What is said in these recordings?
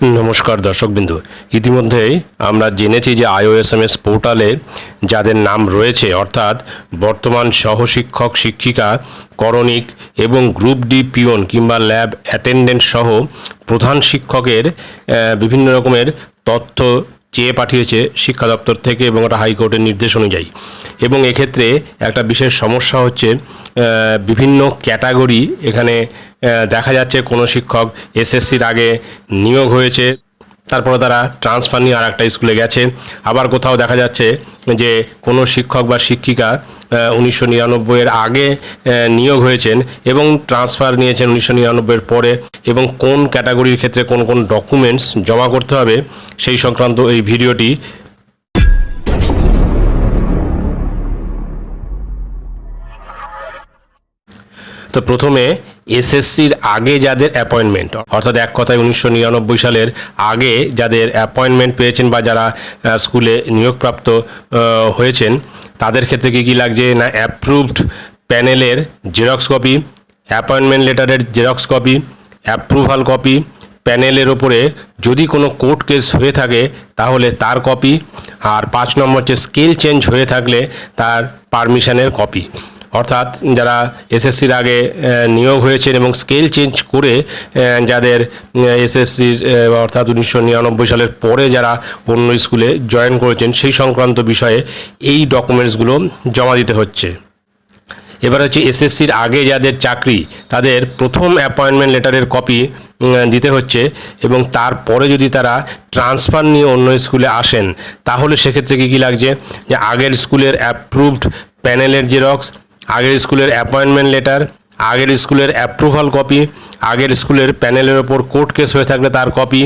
নমস্কার দর্শকবিন্দু। ইতিমধ্যেই আমরা জেনেছি যে আইওএসএমএস পোর্টালে যাদের নাম রয়েছে, অর্থাৎ বর্তমান সহশিক্ষক, শিক্ষিকা, করণিক এবং গ্রুপ ডি পিওন কিংবা ল্যাব অ্যাটেন্ডেন্ট সহ প্রধান শিক্ষকের বিভিন্ন রকমের তথ্য চেয়ে পাঠিয়েছে শিক্ষা দপ্তর থেকে এবং একটা হাইকোর্টের নির্দেশ অনুযায়ী। এবং এক্ষেত্রে একটা বিশেষ সমস্যা হচ্ছে বিভিন্ন ক্যাটাগরি এখানে দেখা যাচ্ছে কোনো শিক্ষক এসএসসির আগে নিয়োগ হয়েছে, তারপরে তারা ট্রান্সফার নিয়ে আর একটা স্কুলে গেছে। আবার কোথাও দেখা যাচ্ছে যে কোনো শিক্ষক বা শিক্ষিকা উনিশশো নিরানব্বইয়ের আগে নিয়োগ হয়েছেন এবং ট্রান্সফার নিয়েছেন উনিশশো নিরানব্বইয়ের পরে এবং কোন ক্যাটাগরির ক্ষেত্রে কোন কোন ডকুমেন্টস জমা করতে হবে সেই সংক্রান্ত এই ভিডিওটি। তো প্রথমে এসএসসির আগে যাদের অ্যাপয়েন্টমেন্ট অর্থাৎ এক কথায় উনিশশো নিরানব্বই সালের আগে যাদের অ্যাপয়েন্টমেন্ট পেয়েছেন বা যারা স্কুলে নিয়োগপ্রাপ্ত হয়েছেন, তাদের ক্ষেত্রে কী কী লাগছে? না অ্যাপ্রুভড প্যানেলের জেরক্স কপি অ্যাপয়েন্টমেন্ট লেটারের জেরক্স কপি অ্যাপ্রুভাল কপি প্যানেলের ওপরে যদি কোনো কোর্ট কেস হয়ে থাকে, তাহলে তার কপি আর পাঁচ নম্বর হচ্ছে স্কেল চেঞ্জ হয়ে থাকলে তার পারমিশনের কপি অর্থাৎ যারা এসএসসির আগে নিয়োগ হয়েছেন এবং স্কেল চেঞ্জ করে যাদের এসএসসির অর্থাৎ উনিশশো নিরানব্বই সালের পরে যারা অন্য স্কুলে জয়েন করেছেন, সেই সংক্রান্ত বিষয়ে এই ডকুমেন্টসগুলো জমা দিতে হচ্ছে। এবার হচ্ছে এসএসসির আগে যাদের চাকরি, তাদের প্রথম অ্যাপয়েন্টমেন্ট লেটারের কপি দিতে হচ্ছে এবং তারপরে যদি তারা ট্রান্সফার নিয়ে অন্য স্কুলে আসেন, তাহলে সেক্ষেত্রে কী কী লাগছে? যে আগের স্কুলের অ্যাপ্রুভড প্যানেলের জেরক্স আগের স্কুলের অ্যাপয়েন্টমেন্ট লেটার আগের স্কুলের অ্যাপ্রুভাল কপি আগের স্কুলের প্যানেলের ওপর কোর্ট কেস হয়ে থাকলে তার কপি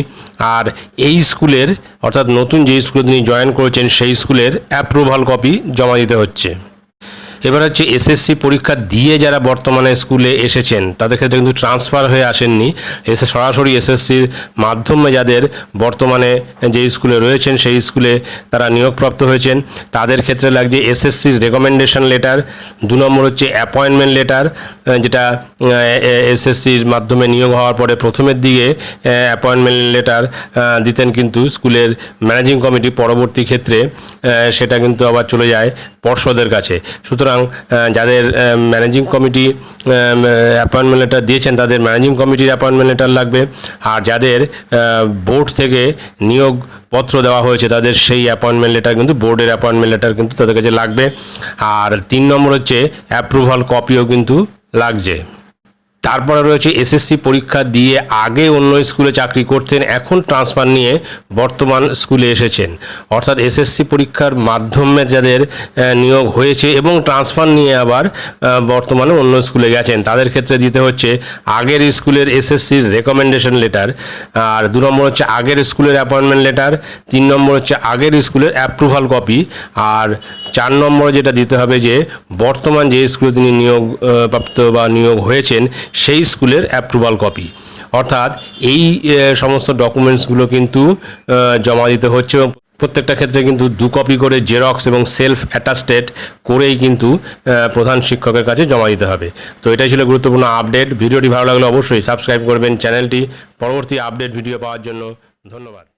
আর এই স্কুলের, অর্থাৎ নতুন যে স্কুলে তিনি জয়েন করেছেন, সেই স্কুলের অ্যাপ্রুভাল কপি জমা দিতে হচ্ছে। এবার হচ্ছে এসএসসি পরীক্ষা দিয়ে যারা বর্তমানে স্কুলে এসেছেন, তাদের ক্ষেত্রে কিন্তু ট্রান্সফার হয়ে আসেননি। এসে সরাসরি এসএসসির মাধ্যমে যাদের বর্তমানে যে স্কুলে রয়েছেন, সেই স্কুলে তারা নিয়োগপ্রাপ্ত হয়েছেন। তাদের ক্ষেত্রে লাগছে এসএসসির রেকমেন্ডেশন লেটার দু নম্বর হচ্ছে অ্যাপয়েন্টমেন্ট লেটার যেটা এসএসসির মাধ্যমে নিয়োগ হওয়ার পরে প্রথমের দিকে অ্যাপয়েন্টমেন্ট লেটার দিতেন কিন্তু স্কুলের ম্যানেজিং কমিটি পরবর্তী ক্ষেত্রে সেটা কিন্তু আবার চলে যায় পর্ষদের কাছে। সুতরাং আহ, যাদের ম্যানেজিং কমিটি অ্যাপয়েন্টমেন্ট লেটার দিয়েছেন তাদের ম্যানেজিং কমিটির অ্যাপয়েন্টমেন্ট লেটার লাগবে। আর যাদের বোর্ড থেকে নিয়োগ পত্র দেওয়া হয়েছে তাদের সেই অ্যাপয়েন্টমেন্ট লেটার কিন্তু বোর্ডের অ্যাপয়েন্টমেন্ট লেটার কিন্তু তাদের কাছে লাগবে। আর তিন নম্বর হচ্ছে অ্যাপ্রুভাল কপিও কিন্তু লাগছে। তারপরে রয়েছে এসএসসি পরীক্ষা দিয়ে আগে অন্য স্কুলে চাকরি করতেন, এখন ট্রান্সফার নিয়ে বর্তমান স্কুলে এসেছেন। অর্থাৎ এসএসসি পরীক্ষার মাধ্যমে যাদের নিয়োগ হয়েছে এবং ট্রান্সফার নিয়ে আবার বর্তমানে অন্য স্কুলে গেছেন। তাদের ক্ষেত্রে দিতে হচ্ছে আগের স্কুলের এসএসসির রেকমেন্ডেশন লেটার আর দু নম্বর হচ্ছে আগের স্কুলের অ্যাপয়েন্টমেন্ট লেটার তিন নম্বর হচ্ছে আগের স্কুলের অ্যাপ্রুভাল কপি আর চার নম্বর যেটা দিতে হবে যে বর্তমান যে স্কুলে তিনি নিয়োগপ্রাপ্ত বা নিয়োগ হয়েছেন সেই স্কুলের অ্যাপ্রুভাল কপি অর্থাৎ এই সমস্ত ডকুমেন্টসগুলো কিন্তু জমা দিতে হচ্ছে এবং প্রত্যেকটা ক্ষেত্রে কিন্তু দু কপি করে জেরক্স এবং সেলফ অ্যাটাস্টেড করেই কিন্তু প্রধান শিক্ষকের কাছে জমা দিতে হবে। তো এটাই ছিল গুরুত্বপূর্ণ আপডেট ভিডিওটি ভালো লাগলে অবশ্যই সাবস্ক্রাইব করবেন চ্যানেলটি। পরবর্তী আপডেট ভিডিও পাওয়ার জন্য ধন্যবাদ।